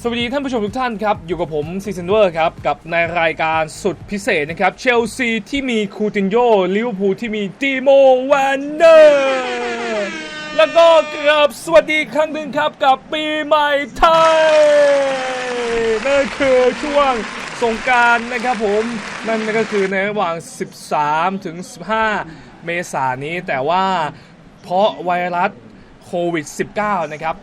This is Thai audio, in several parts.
สวัสดีท่านผู้ชมทุกท่านครับ อยู่กับผมซีซันเวอร์ครับ กับในรายการสุดพิเศษนะครับ เชลซีที่มีคูตินโยลิเวอร์พูลที่มีติโมแวนเนอร์แล้วก็กราบสวัสดีครั้งหนึ่งครับกับปีใหม่ไทยนั่นคือช่วงสงการนะครับผม นั่นก็คือในระหว่าง 13 ถึง 15 เมษายนนี้แต่ว่าเพราะไวรัสโควิด -19 นะครับ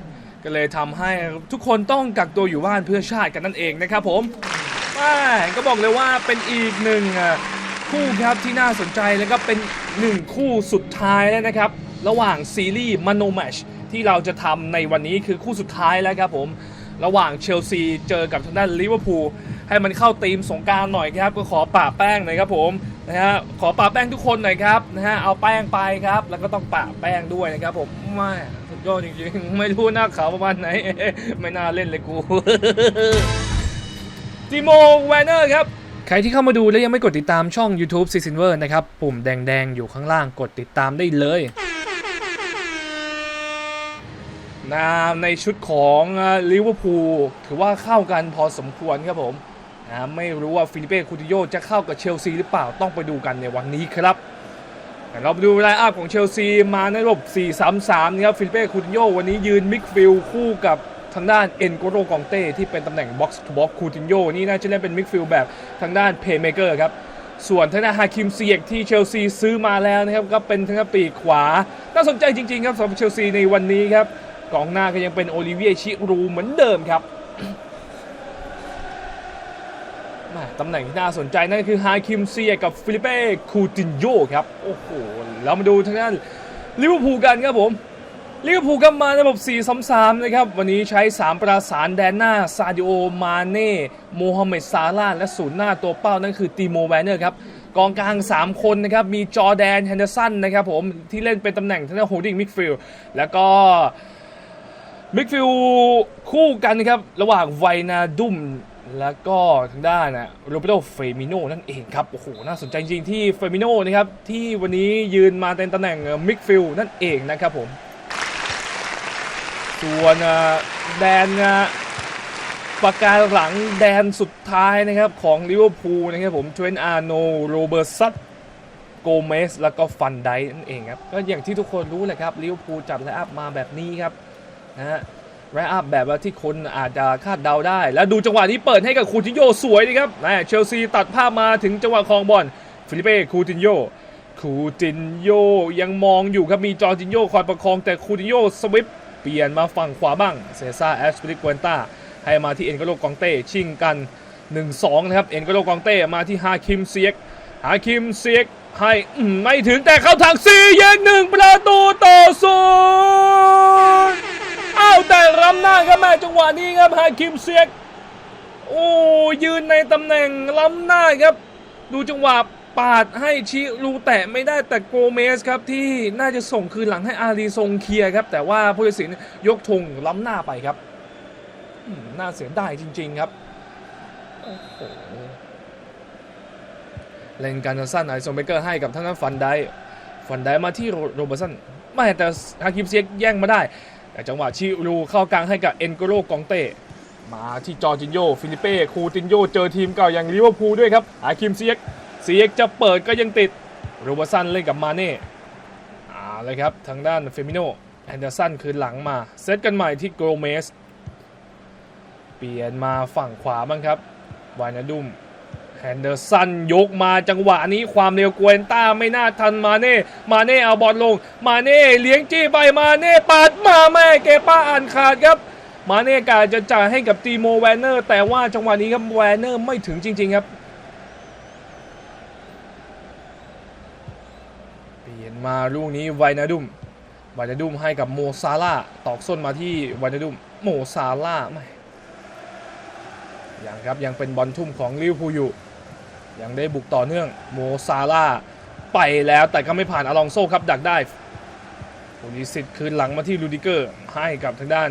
ก็เลยทำให้ทุกคนต้องกักตัวอยู่บ้านเพื่อชาติกันนั่นเองนะครับผมแม่ก็บอกเลยว่าเป็นอีกหนึ่งคู่ครับที่น่าสนใจแล้วก็เป็นหนึ่งคู่สุดท้ายแล้วนะครับ ระหว่างซีรีส์มโนแมชที่เราจะทำในวันนี้คือคู่สุดท้ายแล้วครับผม ระหว่างเชลซีเจอกับทางด้านลิเวอร์พูลให้มันเข้าธีมสงการหน่อยครับ ก็ขอป่าแป้งหน่อยครับผมนะฮะขอป่าแป้งทุกคนหน่อยครับนะฮะเอาแป้งไปครับ แล้วก็ต้องป่าแป้งด้วยนะครับผมไม่ ยอดจริงๆ ไม่รู้หน้าขาวประมาณไหน ไม่น่าเล่นเลยกูติโมแวนเนอร์ครับ ใครที่เข้ามาดูแล้วยังไม่กดติดตามช่อง YouTube c i l v e r นะครับ ปุ่มแดงๆ อยู่ข้างล่างกดติดตามได้เลยนาในชุดของลิเวอร์พูลถือว่าเข้ากันพอสมควรครับผมนะไม่รู้ว่าฟิลิเป้คูติโยจะเข้ากับเชลซีหรือเปล่าต้องไปดูกันในวันนี้ครับแต่ เราดูไลน์อัพของเชลซีมาในระบบ 4-3-3 นะครับฟิลิเป้คูติโยวันนี้ยืนมิดฟิลคู่กับทางด้านเอ็นโกโรกองเต้ที่เป็นตำแหน่งบ็อกซ์ทูบ็อกคูติโยนี่น่าจะเล่นเป็นมิดฟิลแบบทางด้านเพย์เมเกอร์ครับ ส่วนทางด้านฮาคิมเซียกที่เชลซีซื้อมาแล้วนะครับ ก็เป็นทางด้านปีกขวา น่าสนใจจริงๆครับสำหรับเชลซีในวันนี้ครับกองหน้าก็ยังเป็นโอลิเวียชิรูเหมือนเดิมครับ ตำแหน่งที่น่าสนใจนั่นคือฮาคิมเซียกับฟิลิเป้คูตินโยครับ โอ้โหเรามาดูทางด้านลิเวอร์พูลกันครับผมลิเวอร์พูลก็มาในระบบ 4-3-3 นะครับ วันนี้ใช้ 3 ประสานแดนหน้า ซาดิโอ มาเน่ โมฮัมเหม็ด ซาลาห์และศูนย์หน้าตัวเป้า นั่นคือตีโม แวนเนอร์ครับ กองกลาง 3 คนนะครับ มีจอแดน แฮนเดอร์สันนะครับผม ที่เล่นเป็นตำแหน่งทางด้านโฮดดิ้งมิดฟิลด์แล้วก็มิดฟิลด์คู่กันนะครับ ระหว่างไวนาดุม แล้วก็ทางด้านนะโรเบโตเฟมิโนนั่นเองครับ โอ้โห น่าสนใจจริงที่เฟมิโนนะครับ ที่วันนี้ยืนมาเป็นตำแหน่งมิดฟิลด์นั่นเองนะครับผม ส่วนะแดนอะปากกาหลังแดนสุดท้ายนะครับ ของลิเวอร์พูลนะครับผมเทรนอาร์โนโรเบอร์สัตโกเมสแล้วก็ฟันไดนั่นเองครับ ก็อย่างที่ทุกคนรู้แหละครับลิเวอร์พูลจัดไลน์อัพมาแบบนี้ครับนะฮะ ไลน์อัพแบบว่าที่คนอาจจะคาดเดาได้ แล้วดูจังหวะนี้เปิดให้กับคูตินโยสวยนะครับนะเชลซีตัดภาพมาถึงจังหวะครองบอลฟิลิเป้คูตินโยคูตินโยยังมองอยู่ครับมีจอร์จินโยคอยประคองแต่คูตินโยสวิปเปลี่ยนมาฝั่งขวาบ้างเซซ่าแอสปริกวนตาให้มาที่เอ็นโกโลกองเต้ชิงกัน 1-2 นะครับ เอ็นโกโลกองเต้มาที่ฮาคิมเซียกฮาคิมเซียกให้ไม่ถึงแต่เข้าทางซีแยกหนึ่งประตูต่อศูนย์ อ้าวแต่รำหน้าครับแม่จังหวะนี้ครับฮาคิมเซียกโอ้ยืนในตำแหน่งล้ำหน้าครับ ดูจังหวะปาดให้ชิรูแตะไม่ได้แต่โกเมสครับที่น่าจะส่งคืนหลังให้อารีทรงเคลียร์ครับ แต่ว่าผู้ตัดสินยกธงล้ำหน้าไปครับน่าเสียดายจริง ๆครับโอ้โหเล่นการสั้นไอโซเบเกอร์ให้กับทางด้านฟันไดฟันไดมาที่โรโรเบอร์สันไม่แต่ฮาคิมเซียกแย่งมาได้ แต่จังหวะชิรูเข้ากลางให้กับเอ็นโกโลกองเต้มาที่จอร์จินโยฟิลิเป้คูตินโยเจอทีมเก่าอย่างลิเวอร์พูลด้วยครับอาคิมเซียกเซียกจะเปิดก็ยังติดโรเบอร์สันเล่นกับมาเน่อาเลยครับทางด้านเฟมิโนแอนเดอร์สันคืนหลังมาเซตกันใหม่ที่โกลเมส เปลี่ยนมาฝั่งขวาบ้างครับวายนาดุม แฮนเดอร์สันยกมาจังหวะนี้ความเร็วกวนต้าไม่น่าทันมาเน่มาเน่เอาบอลลง มาเน่เลี้ยงจี้ไปมาเน่ปาดมาแม่เกป้าอ่านขาดครับ มาเน่กาจะจ่ายให้กับตีโมแวนเนอร์ แต่ว่าจังหวะนี้ครับแวนเนอร์ไม่ถึงจริง ๆครับเปลี่ยนมาลูกนี้ไวนาดุมไวนาดุมให้กับโมซาร่าตอกส้นมาที่ไวนาดุมโมซาร่าไม่ยังครับยังเป็นบอลทุ่มของลิวพูอยู่ ยังได้บุกต่อเนื่องโมซาร่าไปแล้วแต่ก็ไม่ผ่านอลองโซ่ครับดักได้โอลิสิตคืนหลังมาที่ลูดิเกอร์ให้กับทางด้าน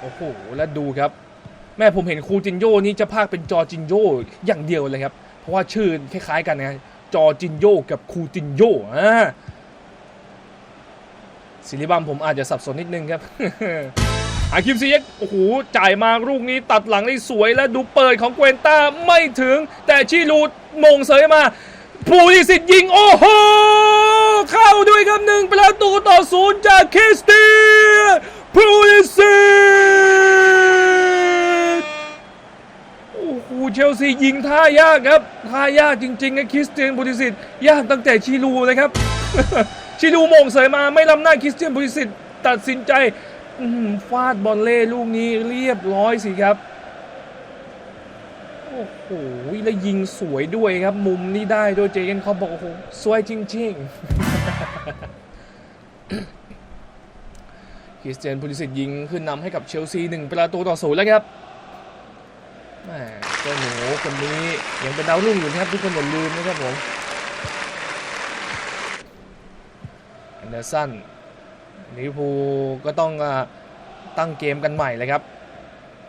โอ้โหแล้วดูครับ แม่ผมเห็นครูจินโยนี่จะพากเป็นจอจินโยอย่างเดียวเลยครับ เพราะว่าชื่อคล้ายๆกันนะจอจินโยกับครูจินโยอ่าศิลิบัมผมอาจจะสับสนนิดนึงครับ อาคิมซีเอ็กโอ้โห จ่ายมาลูกนี้ตัดหลังได้สวยและดูเปิดของเกวนต้าไม่ถึง แต่ชิลูมงเสยมาผู้ที่สิทธิ์ยิง โอ้โห เข้าด้วยครับหนึ่งประตูต่อศูนย์จากคริสเตียนผู้ที่สิทธิ์โอ้โหเชลซียิงท่ายากครับ ท่ายากจริงๆนะคริสเตียนผู้ที่สิทธิ์ยากตั้งแต่ชิลูเลยครับ ชิลูมงเสยมาไม่ล้ำหน้าคริสเตียนผู้ที่สิทธิ์ตัดสินใจ ฟาดบอลเล่ลูกนี้เรียบร้อยสิครับ โอ้โหแล้วยิงสวยด้วยครับ มุมนี้ได้โดยเจเกนเขาบอกโอ้โหสวยจริงๆคริสเตียนพูลิสิตยิงขึ้นนำให้กับเชลซีหนึ่งประตูต่อศูนย์แล้วครับแม่เจ้าหนูคนนี้ยังเป็นดาวรุ่งอยู่นะครับ ทุกคนอย่าลืมนะครับผมแอนเดอร์สัน ลิเวอร์พูลก็ต้องตั้งเกมกันใหม่เลยครับ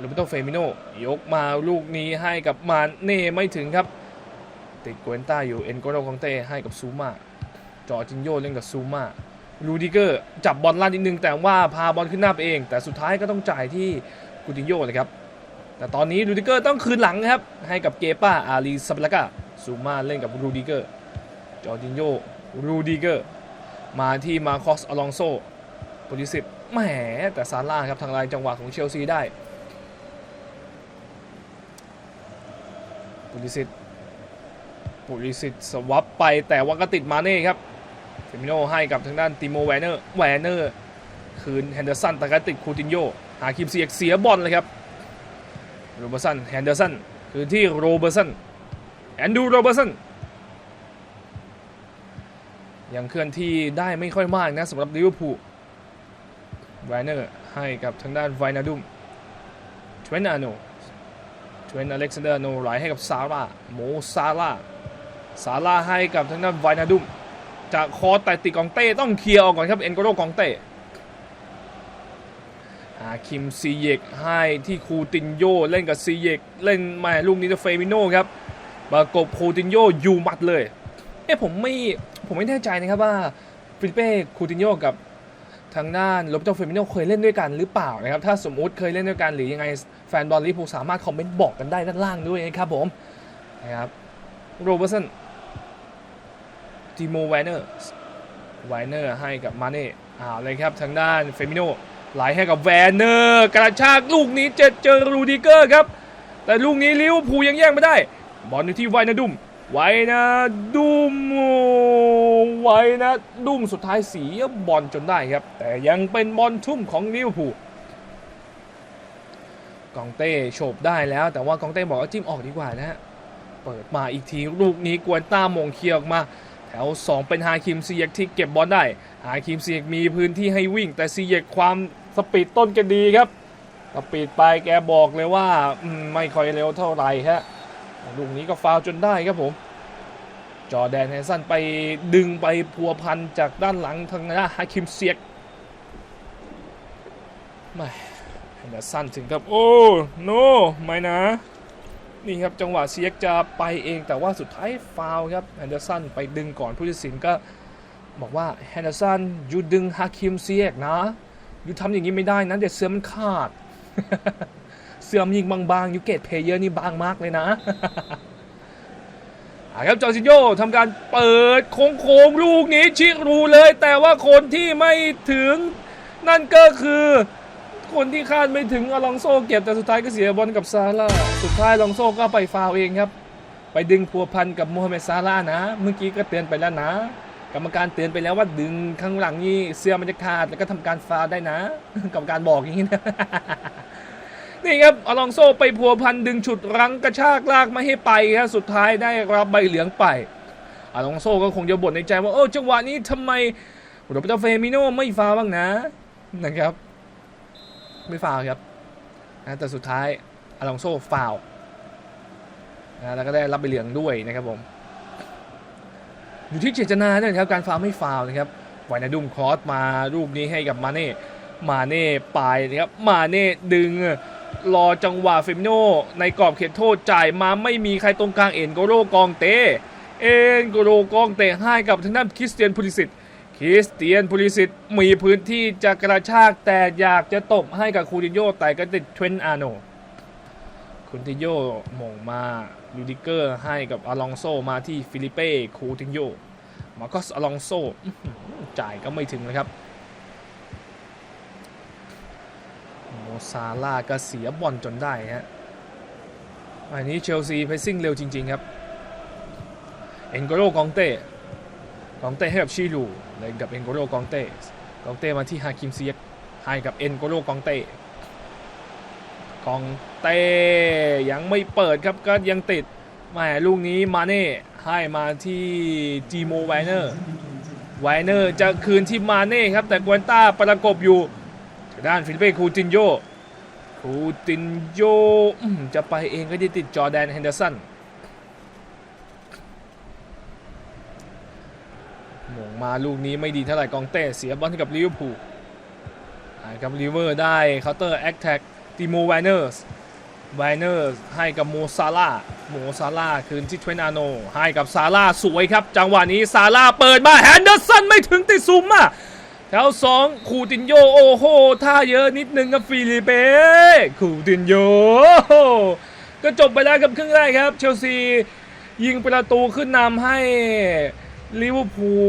ลูบิโตเฟมิโนยกมาลูกนี้ให้กับมาเน่ไม่ถึงครับ ติดกวนต้าอยู่เอ็นโกโรคองเต้ให้กับซูมาจอร์จินโยเล่นกับซูมาลูดิเกอร์จับบอลลั่นนิดนึงแต่ว่าพาบอลขึ้นหน้าไปเอง แต่สุดท้ายก็ต้องจ่ายที่กูตินโยเลยครับ แต่ตอนนี้ลูดิเกอร์ต้องคืนหลังครับ ให้กับเกป้าอาลีซับลากาซูมาเล่นกับลูดิเกอร์จอร์จินโยลูดิเกอร์มาที่มาคอสอลองโซ ปุริสิตแหมแต่ซาร่าครับทางลายจังหวะของเชลซีได้ปุริสิตปุริสิตสวับไปแต่ว่าก็ติดมาเน่ครับเฟมิโนให้กับทางด้านติโมแวนเนอร์แวนเนอร์คืนแฮนเดอร์สันแต่ก็ติดคูตินโยหาคิมเสียกเสียบอลเลยครับโรเบอร์สันแฮนเดอร์สันคืนที่โรเบอร์สันแอนดูโรเบอร์สันยังเคลื่อนที่ได้ไม่ค่อยมากนะสำหรับลิเวอร์พูล ไวเนอร์ให้กับทางด้านไวนาดุมทเวนอาโนทเวนอเล็กซานเดอร์โนไหลให้กับซาร่าโมซาร่าซาร่าให้กับทางด้านไวนาดุมจากคอแต่ติดกองเต้ต้องเคลียร์ออกก่อนครับเอ็นโกโรกองเต้อาคิมซีเยกให้ที่คูตินโยเล่นกับซีเยกเล่นมาลูกนี้จะเฟมิโนครับประกบคูตินโยอยู่มัดเลย เอ๊ะผมไม่ผมไม่แน่ใจนะครับว่าฟิลิเป้คูตินโยกับ ทางด้านโรเบโตเฟมิโนเคยเล่นด้วยกันหรือเปล่านะครับ ถ้าสมมุติเคยเล่นด้วยกันหรือยังไงแฟนบอลลิเวอร์พูลสามารถคอมเมนต์บอกกันได้ด้านล่างด้วยนะครับผมนะครับโรเบอร์สันติโมแวนเนอร์แวเนอร์ให้กับมาเน่อ่าเลยครับทางด้านเฟมิโนไหลให้กับแวนเนอร์กระชากลูกนี้เจอเจอรูดิเกอร์ครับ แต่ลูกนี้ลิเวอร์พูลยังแย่งไม่ได้ บอลอยู่ที่ไวนาดุม ไว้นาดุมไว้นาดุมสุดท้ายเสียบอลจนได้ครับ แต่ยังเป็นบอลทุ่มของลิเวอร์พูลกองเต้โฉบได้แล้ว แต่ว่ากองเต้บอกว่าจิ้มออกดีกว่านะฮะเปิดมาอีกทีลูกนี้กวนต้ามงเคียออกมา แถว 2 เป็นฮาคิมซีเยกที่เก็บบอลได้ ฮาคิมซีเยกมีพื้นที่ให้วิ่ง แต่ซีเยกความสปีดต้นกันดีครับสปีดไปแกบอกเลยว่าไม่ค่อยเร็วเท่าไหร่ฮะ ลูกนี้ก็ฟาวจนได้ครับผม จอแดนแฮนสันไปดึงไปพัวพันจากด้านหลังทางด้านฮาคิมเซียกไม่แฮนเดอร์สันถึงกับโอ้โนไม่นะ นี่ครับจังหวะเซียกจะไปเองแต่ว่าสุดท้ายฟาวครับแฮนเดอร์สันไปดึงก่อนผู้ตัดสินก็บอกว่าแฮนเดอร์สันอยู่ดึงฮาคิมเซียกนะอยู่ทำอย่างนี้ไม่ได้นะเดี๋ยวเสื้อมันขาด สื้อมยิงบางๆยูเกตเพเยอร์นี่บางมากเลยนะครับจอร์จินโยทำการเปิดโค้งๆลูกนี้ชิรูเลย แต่ว่าคนที่ไม่ถึงนั่นก็คือคนที่คาดไม่ถึงอลองโซเก็บแต่สุดท้ายก็เสียบอลกับซาร่าสุดท้ายอลองโซก็ไปฟาวเองครับ ไปดึงพัวพันกับโมฮัมเหม็ดซาร่านะ เมื่อกี้ก็เตือนไปแล้วนะ กรรมการเตือนไปแล้วว่าดึงข้างหลังนี่เสื้อมันจะขาดแล้วก็ทำการฟาวได้นะ กรรมการบอกอย่างนี้นะ นี่ครับอลองโซไปพัวพันดึงฉุดรั้งกระชากลากไม่ให้ไปครับสุดท้ายได้รับใบเหลืองไปอลองโซก็คงจะบ่นในใจว่าโอ้จังหวะนี้ทำไมโรเบโตเฟมิโนไม่ฟาวบ้างนะนะครับ ไม่ฟาวครับนะแต่สุดท้ายอลองโซฟาวนะแล้วก็ได้รับใบเหลืองด้วยนะครับผมอยู่ที่เจตนาด้วยนะครับการฟาวไม่ฟาวนะครับไวนาดุมคอสมาลูกนี้ให้กับมาเน่มาเน่ปลายนะครับมาเน่ดึง รอจังหวะเฟมิโนในกรอบเขตโทษจ่ายมาไม่มีใครตรงกลางเอ็นโกโรกองเตเอ็นโกโรกองเตให้กับทางด้านคริสเตียนพูลิสิตคริสเตียนพูลิสิตมีพื้นที่จะกระชากแต่อยากจะตบให้กับคูติโยแต่ก็ติดเทรนอาโนคูติโยม่งมาลูดิเกอร์ให้กับอลองโซมาที่ฟิลิเป้คูติโยมาก็อลองโซจ่ายก็ไม่ถึงนะครับ โมซาลาห์ก็เสียบอลจนได้ฮะอันนี้เชลซีเพรสซิ่งเร็วจริง ๆ ครับ เอ็นโกโรกองเต้กองเต้ให้กับชิลูเล่นกับเอ็นโกโรกองเต้กองเต้มาที่ฮาคิมเซียกให้กับเอ็นโกโรกองเต้กองเต้ยังไม่เปิดครับก็ยังติดแหมลูกนี้มาเน่ให้มาที่จีโมไวเนอร์ไวเนอร์จะคืนที่มาเน่ครับแต่กวนต้าประกบอยู่ทาง ด้านฟิลิเป้คูตินโยคูตินโยจะไปเองก็จะติดจอแดนเฮนเดอร์สันหม่งมาลูกนี้ไม่ดีเท่าไหร่กองเต้เสียบอลให้กับลิเวอร์พูลให้กับลิเวอร์ได้เคาน์เตอร์แอคแท็กติโมไวเนอร์สไวเนอร์ให้กับโมซาลาโมซาลาคืนที่เทรนอาโน ให้กับซาลาสวยครับ จังหวะนี้ซาลาเปิดมาแฮนเดอร์สันไม่ถึงติดซุมอะ แถวสองคูตินโยโอ้โหท่าเยอะนิดนึงกับฟิลิเป้คูตินโยก็จบไปแล้วกับครึ่งแรกครับ เชลซียิงประตูขึ้นนำให้ลิเวอร์พูล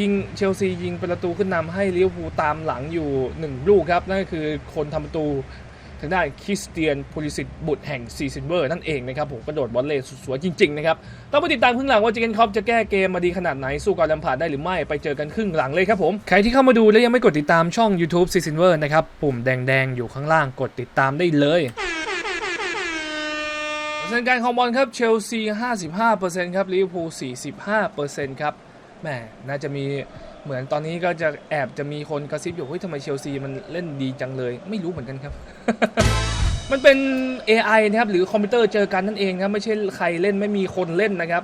ยิงเชลซียิงประตูขึ้นนำให้ลิเวอร์พูลตามหลังอยู่หนึ่งลูกครับ นั่นก็คือคนทำประตู ทางด้านคริสเตียนพูลิสิตบุตรแห่งซีซินเวอร์นั่นเองนะครับผมกระโดดบอลเล่สุดสวยจริง ๆ นะครับ ต้องไปติดตามครึ่งหลังว่าเจเกนคอปจะแก้เกมมาดีขนาดไหน สู้กับแลมพาดได้หรือไม่ไปเจอกันครึ่งหลังเลยครับผม ใครที่เข้ามาดูและยังไม่กดติดตามช่อง YouTube s e a s o n w e r นะครับปุ่มแดงๆ อยู่ข้างล่างกดติดตามได้เลยเปอร์เซ็นต์การของบอลครับเชลซี 55%ครับลิเวอร์พูล 45%ครับแหมน่าจะมี เหมือนตอนนี้ก็จะแอบจะมีคนกระซิบอยู่เฮ้ยทำไมเชลซีมันเล่นดีจังเลย ไม่รู้เหมือนกันครับ มันเป็น AI นะครับหรือคอมพิวเตอร์เจอกันนั่นเองครับไม่ใช่ใครเล่นไม่มีคนเล่นนะครับ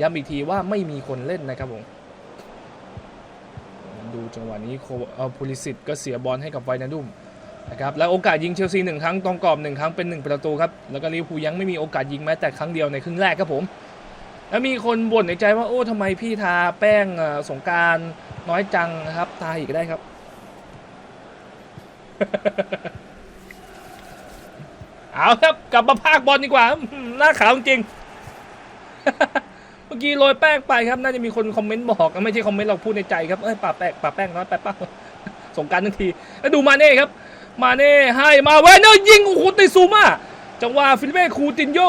ย้ำอีกทีว่าไม่มีคนเล่นนะครับผมดูจังหวะนี้โคเอ่อพูลิสิตก็เสียบอลให้กับไวนาดุมนะครับแล้วโอกาสยิงเชลซีหนึ่งครั้งตรงกรอบหนึ่งครั้งเป็นหนึ่งประตูครับแล้วก็ลิเวอร์พูลยังไม่มีโอกาสยิงแม้แต่ครั้งเดียวในครึ่งแรกครับผมแล้วมีคนบ่นในใจว่าโอ้ทำไมพี่ทาแป้งสงการ น้อยจังนะครับทายอีกก็ได้ครับ เอาครับกลับมาภาคบอลดีกว่าหน้าขาวจริงเมื่อกี้โรยแป้งไปครับ น่าจะมีคนคอมเมนต์บอกไม่ใช่คอมเมนต์เราพูดในใจครับเอ้ยป่าแป้งป่าแป้งน้อยไปป้าสงการทั้งทีแล้วดูมาเน่ครับ มาเน่ให้มาเวนเนอร์ยิงโอ้โหติซูมาจังหวะฟิลิเป้คูตินโย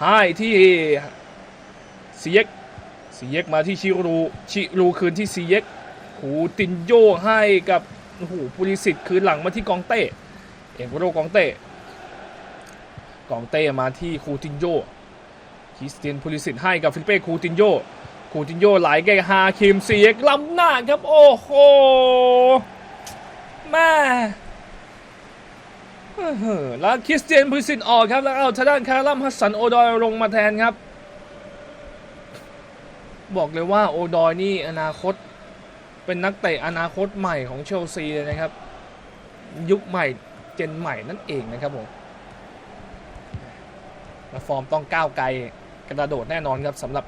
ให้ที่ซีเย็กซีเย็กมาที่ชิรูชิรูคืนที่ซีเย็ก คูตินโยให้กับโอ้โหปุริสิตคืนหลังมาที่กองเต้เอ็นโรกองเต้กองเต้มาที่คูตินโยคริสเตียนพูลิสิตให้กับฟิลิเป้คูตินโยคูตินโยไหลแกฮาคิมเสียกล้ำหน้าครับโอ้โหแม่อื้อหือแล้วคริสเตียนพูลิสิตออกครับแล้วเอาทางด้านคาร์ลัมฮัสสันโอดอยลงมาแทนครับ บอกเลยว่าโอดอยนี่อนาคต เป็นนักเตะอนาคตใหม่ของเชลซีเลยนะครับ ยุคใหม่เจนใหม่นั่นเองนะครับผมฟอร์มต้องก้าวไกลกระโดดแน่นอนครับสำหรับ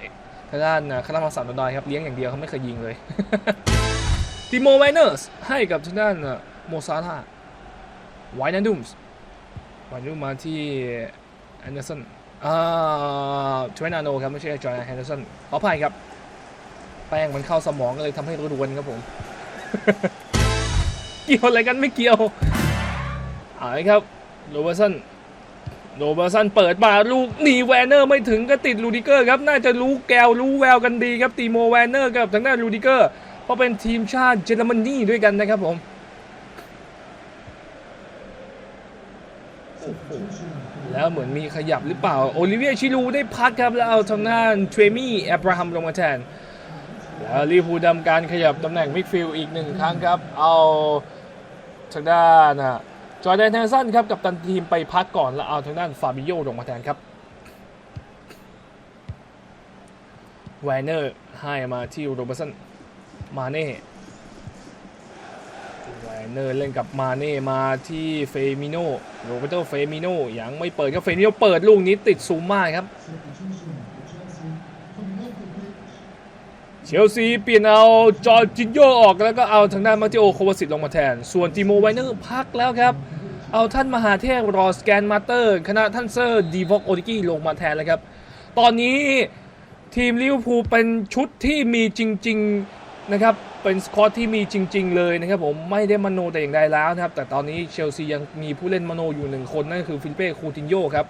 ทางด้านคารามาสันดอยครับเลี้ยงอย่างเดียวเขาไม่เคยยิงเลยติโมไวเนอร์สให้กับทางด้านโมซาร่าไวนันดุมส์ไวนันดุมมาที่แอนเดอร์สันอ่าทเวนอาโนครับไม่ใช่จอห์นแอนเดอร์สันขออภัยครับ แป้งมันเข้าสมองก็เลยทำให้รวนครับผม เกี่ยวอะไรกันไม่เกี่ยวเอาละครับโรเบอร์สันโรเบอร์สันเปิดมาลูกหนีแวนเนอร์ไม่ถึงก็ติดลูดิเกอร์ครับน่าจะรู้แกวรู้แววกันดีครับตีโมแวนเนอร์กับทางด้านลูดิเกอร์เพราะเป็นทีมชาติเยอรมนีด้วยกันนะครับผมแล้วเหมือนมีขยับหรือเปล่า โอลิเวียชิลูได้พักครับ แล้วเอาทางด้านเทรมี่แอบราฮัมลงมาแทน แล้วลิเวอร์พูดำการขยับตำแหน่งมิดฟิลด์อีกหนึ่งครั้งครับ เอาทางด้านอะจอร์แดนแทนสันครับกับตันทีมไปพักก่อนแล้วเอาทางด้านฟาบิโยลงมาแทนครับไวนเนอร์ให้มาที่โรเบอร์สันมาเน่ไวนเนอร์เล่นกับมาเน่มาที่เฟมิโนโรเบิร์โตเฟมิโนยังไม่เปิดครับเฟมิโนเปิดลูกนี้ติดซูม่าครับ เชลซีเปลี่ยนเอาจอร์จิโยออกแล้วก็เอาทางด้านมาติโอโควาสิตลงมาแทน ส่วนติโมไวเนอร์พักแล้วครับ เอาท่านมหาเทพรอสแกนมาเตอร์คณะท่านเซอร์ดีวอกโอติกี้ลงมาแทนแล้วครับ ตอนนี้ทีมลิเวอร์พูลเป็นชุดที่มีจริง ๆ นะครับ เป็นสกอตที่มีจริง ๆ เลยนะครับผมไม่ได้มโนแต่อย่างใดแล้วนะครับ แต่ตอนนี้เชลซียังมีผู้เล่นมโนอยู่หนึ่งคนนั่นคือฟิลิเป้คูตินโยครับ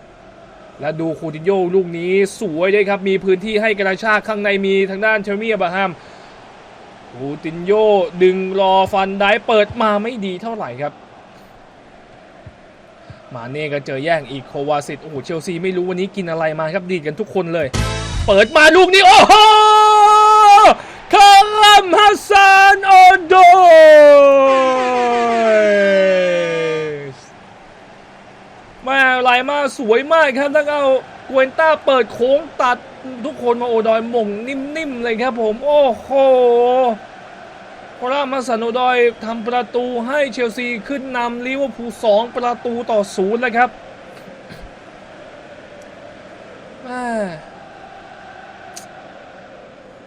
และดูคูตินโยลูกนี้สวยด้วยครับ มีพื้นที่ให้กระชากข้างในมีทางด้านเชลมี่อบาฮัมคูตินโยดึงรอฟันได้เปิดมาไม่ดีเท่าไหร่ครับ มาเน่ก็เจอแย่งอีกโควาสิตโอ้โหเชลซีไม่รู้วันนี้กินอะไรมาครับดีดกันทุกคนเลย เปิดมาลูกนี้ โอ้โหคาลัมฮัสซันโอโดยแม่ไหลมา สวยมากครับแล้วก็เอากวนต้าเปิดโค้งตัดทุกคนมาโอดอยหม่งนิ่มๆเลยครับผมโอ้โหคามฮัสซันโอโดยทำประตูให้เชลซีขึ้นนำลิเวอร์พูล2ประตูต่อศูนย์แล้วครับ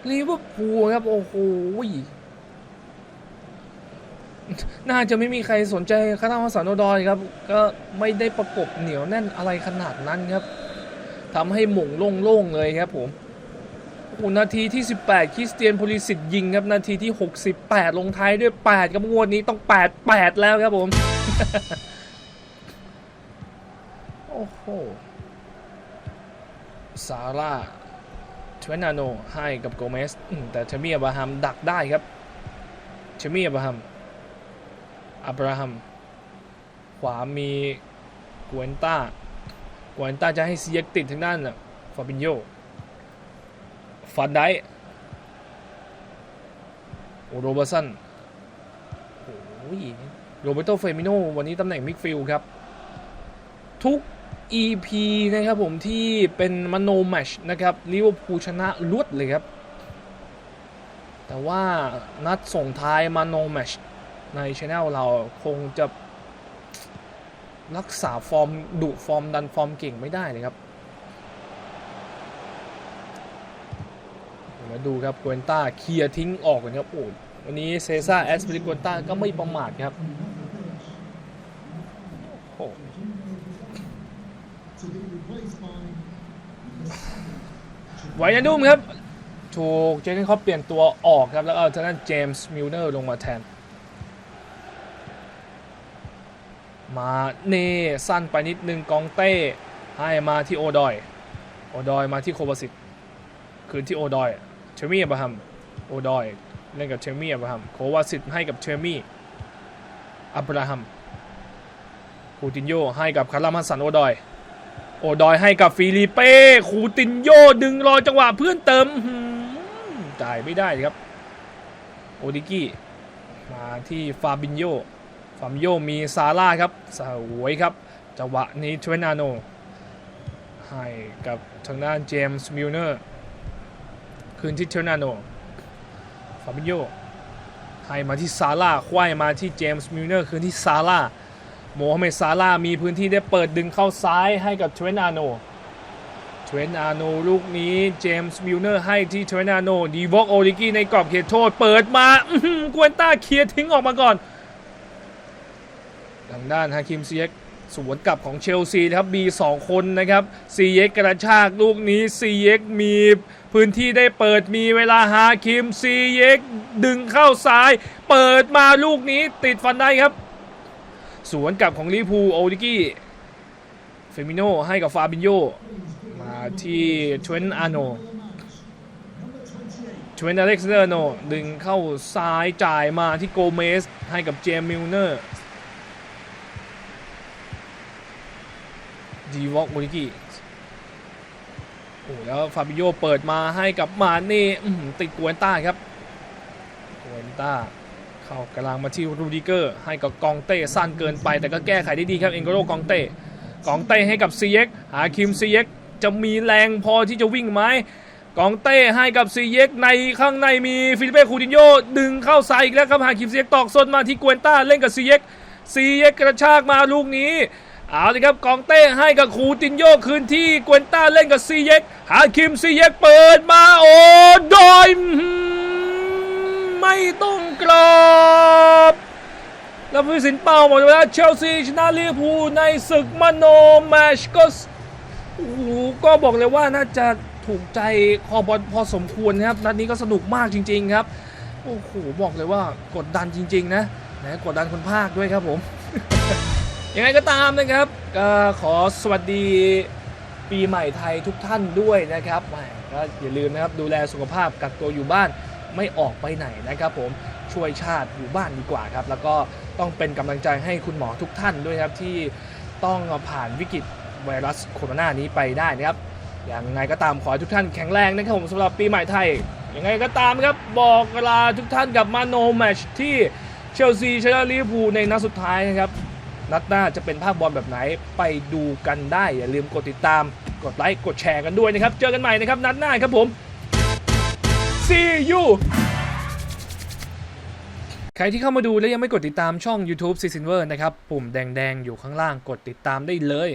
ลิเวอร์พูลครับ โอ้โห น่าจะไม่มีใครสนใจคารามาสานโดอยครับ ก็ไม่ได้ประกบเหนียวแน่นอะไรขนาดนั้นครับทำให้หม่งโล่งๆเลยครับผมอ้โหนาทีที่ 18 คริสเตียนพลิสิตยิงครับนาทีที่ 68 ลงท้ายด้วย8ครับงวดนี้ต้อง 8 8 แล้วครับผม โอ้โหซาร่าเทรนาโนให้กับโกเมสแต่เชมี่อับราฮัมดักได้ครับเชมี่อับราฮัม อับราฮัม ขวามีกวนต้ากวนต้าจะให้เซียกติดทางด้านน่ะฟาบินโยฟันได้โอโรเบอร์สันโอ้ยโรเบโตเฟมิโนวันนี้ตำแหน่งมิดฟิลด์ครับ ทุก EP นะครับผมที่เป็นมโนแมชนะครับลิเวอร์พูลชนะลวดเลยครับ แต่ว่านัดส่งท้ายมโนแมช ในช anel เราคงจะรักษาฟอร์มดุฟอร์มดันฟอร์มเก่งไม่ได้เลยครับมาดูครับกวนต้าเคลียร์ทิ้งออกกันครับโอ้วันนี้เซซ่าแอสปริกวนต้าก็ไม่ประมาทครับโอ้โหไวนาดุมครับ ถูกเจนนี่เขาเปลี่ยนตัวออกครับ แล้วเอาทางด้านเจมส์มิลเนอร์ลงมาแทน มาเน่สั้นไปนิดนึงกองเต้ให้มาที่โอดอย โอดอยมาที่โควาสิตคืนที่โอดอย เชมี่อับราฮัม โอดอยเล่นกับเชมี่อับราฮัม โควาสิตให้กับเชมี่อับราฮัมคูตินโยให้กับคาร์ลามาสันโอดอย โอดอยให้กับฟิลิเป้คูตินโยดึงรอจังหวะเพื่อนเติมจ่ายไม่ได้ครับ โอดิกี้มาที่ฟาบินโย ฟาบินโยมีซาร่าครับสวยครับจังหวะนี้เทรนาโนให้กับทางด้านเจมส์มิลเนอร์คืนที่เทรนาโนฟาบิโยให้มาที่ซาร่าควายมาที่เจมส์มิลเนอร์คืนที่ซาร่าโมฮัมเหม็ดซาร่ามีพื้นที่ได้เปิดดึงเข้าซ้ายให้กับเทรนาโนเทรนาโนลูกนี้เจมส์มิลเนอร์ให้ที่เทรนาโนดีวอกโอริกี้ในกรอบเขตโทษเปิดมากวนต้าเคลียร์ทิ้งออกมาก่อน ทางด้านฮาคิมซีเอ็กสวนกลับของเชลซีนะครับมี2คนนะครับซีเอ็กกระชากลูกนี้ซีเอ็กมีพื้นที่ได้เปิดมีเวลาฮาคิมซีเอ็กดึงเข้าซ้าย เปิดมาลูกนี้ติดฟันได้ครับ สวนกลับของลิพูโอดิกี้เฟมิโนให้กับฟาบินโยมาที่เทรนอาโนเทรนอเล็กซานเดอร์โนดึงเข้าซ้ายจ่ายมาที่โกเมสให้กับเจมมิลเนอร์ ดีวอกโอดิกี้โอ้แล้วฟาบิโยเปิดมาให้กับมาเน่ติดกวนต้าครับกวนต้า เข้ากำลังมาที่รูดิเกอร์ ให้กับกองเต้สั้นเกินไป แต่ก็แก้ไขได้ดีครับเอ็นโกโรกองเต้กองเต้ให้กับซีเอ็กหาคิมซีเอ็กจะมีแรงพอที่จะวิ่งไหมกองเต้ให้กับซีเอ็กในข้างในมีฟิลิเป้คูตินโยดึงเข้าใส่อีกแล้วครับหาคิมซีเอ็กตอกส้นมาที่กวนต้าเล่นกับซีเอ็กซีเอ็กกระชากมาลูกนี้ เอาเลยครับกองเต้ให้กับคูตินโยคืนที่กวนต้าเล่นกับซีเอ็กหาคิมซีเอ็กเปิดมาโอ้ดอยไม่ต้องกรอบแล้วผู้สินเป่าหมดเวลาเชลซีชนะลิเวอร์พูลในศึกมโนแมชก็สโอ้โหก็บอกเลยว่าน่าจะถูกใจคอบอลพอสมควรนะครับนัดนี้ก็สนุกมากจริง ๆครับ โอ้โหบอกเลยว่ากดดันจริง ๆ นะนะกดดันคนภาคด้วยครับผม ยังไงก็ตามนะครับก็ขอสวัสดีปีใหม่ไทยทุกท่านด้วยนะครับก็อย่าลืมนะครับดูแลสุขภาพกักตัวอยู่บ้านไม่ออกไปไหนนะครับ ผมช่วยชาติอยู่บ้านดีกว่าครับ แล้วก็ต้องเป็นกำลังใจให้คุณหมอทุกท่านด้วยครับที่ต้องผ่านวิกฤตไวรัสโคโรนานี้ไปได้นะครับยังไงก็ตามขอให้ทุกท่านแข็งแรงนะครับผมสำหรับปีใหม่ไทยยังไงก็ตามครับบอกเวลาทุกท่านกับมาโนแมชที่เชลซีชนะลิเวอร์พูลในนัดสุดท้ายนะครับ นัดหน้าจะเป็นภาคบอลแบบไหนไปดูกันได้ อย่าลืมกดติดตาม กดไลค์ กดแชร์กันด้วยนะครับ เจอกันใหม่นะครับ นัดหน้าครับผม see you ใครที่เข้ามาดูแล้วยังไม่กดติดตามช่อง YouTube c i l v e r นะครับ ปุ่มแดง ๆ อยู่ข้างล่างกดติดตามได้เลย